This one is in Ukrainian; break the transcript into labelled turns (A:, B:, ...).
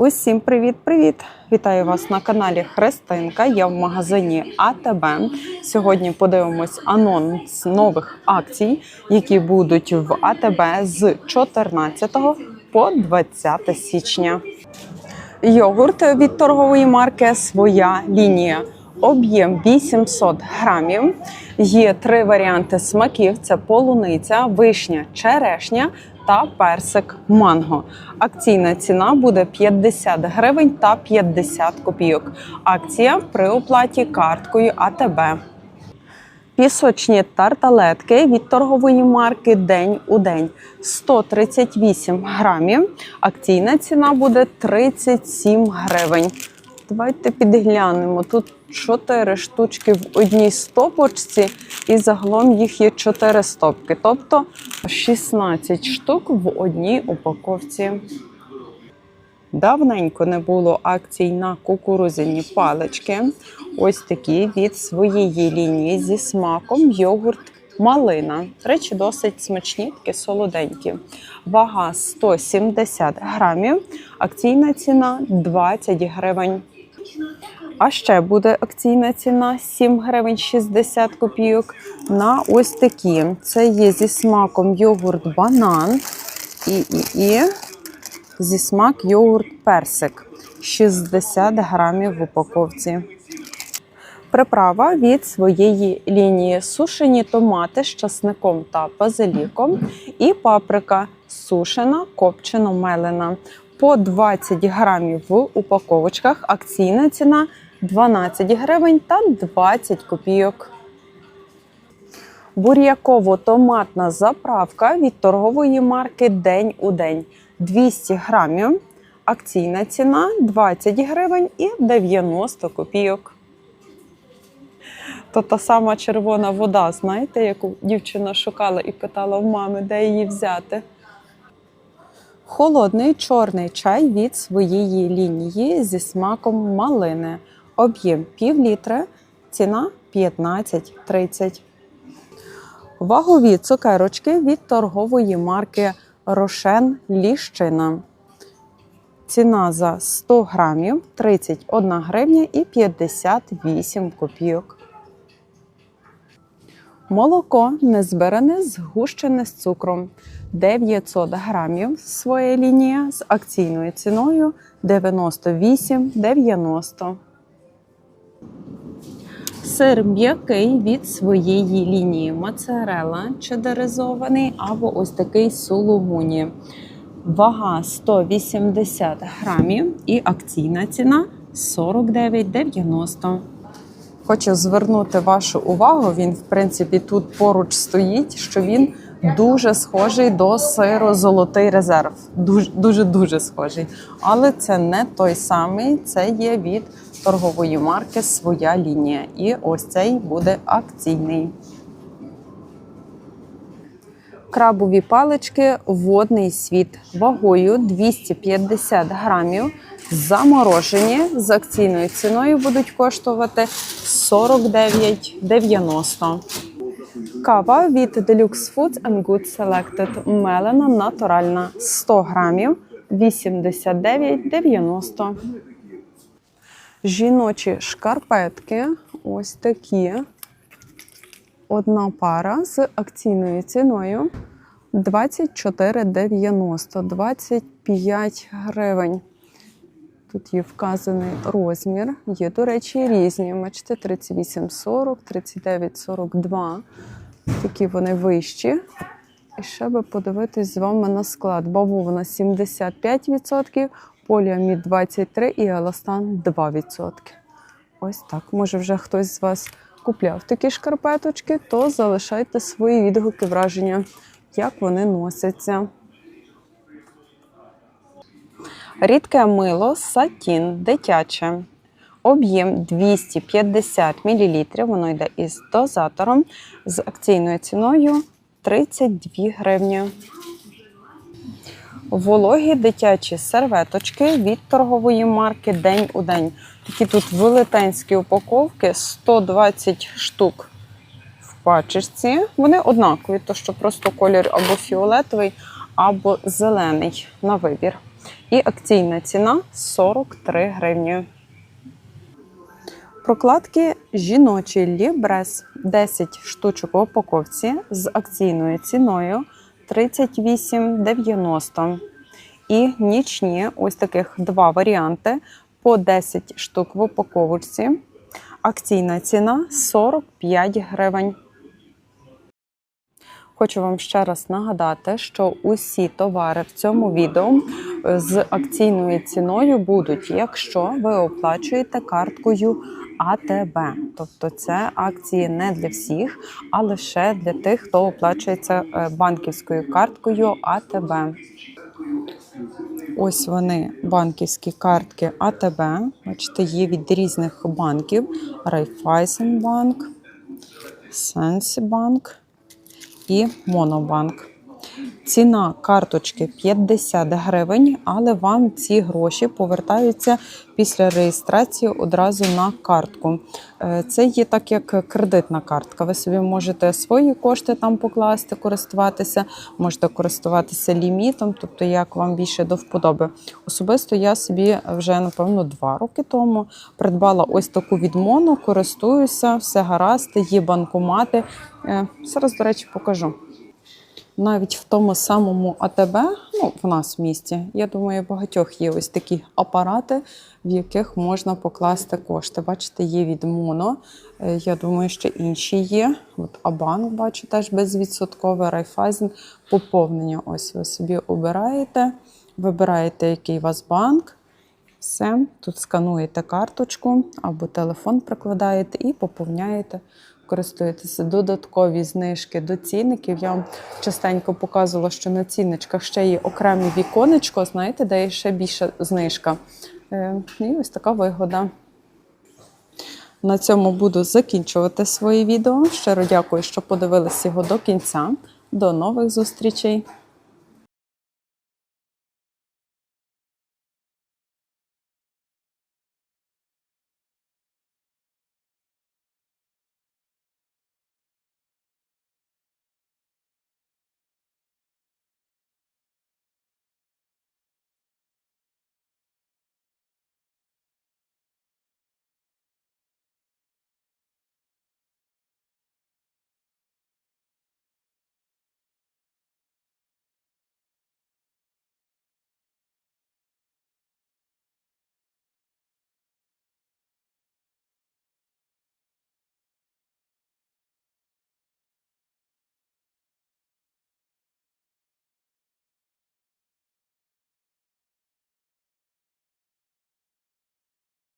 A: Усім привіт-привіт! Вітаю вас на каналі Христинка. Я в магазині АТБ. Сьогодні подивимось анонс нових акцій, які будуть в АТБ з 14 по 20 січня. Йогурт від торгової марки Своя лінія. Об'єм 800 грамів. Є три варіанти смаків: це полуниця, вишня, черешня та персик манго. Акційна ціна буде 50 гривень та 50 копійок. Акція при оплаті карткою АТБ. Пісочні тарталетки від торгової марки День у день 138 грамів. Акційна ціна буде 37 гривень. Давайте підглянемо. Тут 4 штучки в одній стопочці, і загалом їх є 4 стопки, тобто 16 штук в одній упаковці. Давненько не було акцій на кукурузяні палички. Ось такі від своєї лінії зі смаком йогурт малина. Речі досить смачні, такі солоденькі. Вага 170 грамів. Акційна ціна 20 гривень. А ще буде акційна ціна 7 гривень 60 копійок на ось такі. Це є зі смаком йогурт банан і, і, і зі смак йогурт персик 60 грамів в упаковці. Приправа від своєї лінії сушені томати з часником та базиліком і паприка сушена, копчено мелена по 20 грамів в упаковочках. Акційна ціна 12 гривень та 20 копійок. Бур'яково-томатна заправка від торгової марки День у день 200 грамів. Акційна ціна 20 гривень і 90 копійок. То та сама червона вода, знаєте, яку дівчина шукала і питала в мами, де її взяти. Холодний чорний чай від своєї лінії зі смаком малини. Об'єм пів літра, ціна 15,30. Вагові цукерочки від торгової марки Рошен Ліщина. Ціна за 100 грамів 31 гривня і 58 копійок. Молоко незбиране, згущене з цукром 900 грамів своя лінія з акційною ціною 98,90. Сир м'який від своєї лінії Моцарела чедеризований або ось такий сулугуні. Вага 180 грамів і акційна ціна 49,90. Хочу звернути вашу увагу. Він, в принципі, тут поруч стоїть, що він дуже схожий до сиру Золотий резерв. Дуже дуже дуже схожий. Але це не той самий. Це є від торгової марки Своя лінія. І ось цей буде акційний. Крабові палички водний світ вагою 250 грамів. Заморожені з акційною ціною будуть коштувати 49,90. Кава від Deluxe Foods and Good Selected мелена натуральна 100 грамів 89,90. Жіночі шкарпетки ось такі. Одна пара з акційною ціною 24,90 25 гривень. Тут є вказаний розмір. Є, до речі, різні. Бачите, 38,40, 39,42. Такі вони вищі. І ще би подивитись з вами на склад. Бавовна 75%, поліамід 23% і еластан 2%. Ось так. Може, вже хтось з вас купляв такі шкарпеточки, то залишайте свої відгуки, враження, як вони носяться. Рідке мило сатін дитяче. Об'єм 250 мл. Воно йде із дозатором з акційною ціною 32 гривні. Вологі дитячі серветочки від торгової марки День у день. Такі тут велетенські упаковки 120 штук в пачечці. Вони однакові, то що просто колір або фіолетовий, або зелений на вибір. І акційна ціна 43 гривні. Прокладки жіночі Лібрес 10 штучок в упаковці з акційною ціною 38,90. І нічні ось таких два варіанти по 10 штук в упаковочці. Акційна ціна 45 гривень. Хочу вам ще раз нагадати, що усі товари в цьому відео е, з акційною ціною будуть, якщо ви оплачуєте карткою АТБ. Тобто це акції не для всіх, а лише для тих, хто оплачується е, банківською карткою АТБ. Ось вони, банківські картки АТБ. Бачите, є від різних банків: Райфайзенбанк, Сенсібанк і Монобанк. Ціна карточки 50 гривень, але вам ці гроші повертаються після реєстрації одразу на картку. Е, Це є так, як кредитна картка. Ви собі можете свої кошти там покласти, користуватися, можете користуватися лімітом, тобто як вам більше до вподоби. Особисто я собі вже напевно два роки тому придбала ось таку від Моно, користуюся, все гаразд, є банкомати. Е, Зараз, до речі, покажу. Навіть в тому самому АТБ, ну в нас в місті, я думаю, багатьох є ось такі апарати, в яких можна покласти кошти. Бачите, є від Моно. Е, Я думаю, що інші є. От Абанк, бачу, теж безвідсоткове Райфайзен. Поповнення. Ось ви собі обираєте, вибираєте, який у вас банк. Все, тут скануєте карточку або телефон прикладаєте і поповняєте, користуєтеся додаткові знижки до цінників. Я вам частенько показувала, що на цінничках ще є окреме віконечко, знаєте, де є ще більша знижка. Е, І ось така вигода. На цьому буду закінчувати своє відео. Щиро дякую, що подивилися його до кінця. До нових зустрічей!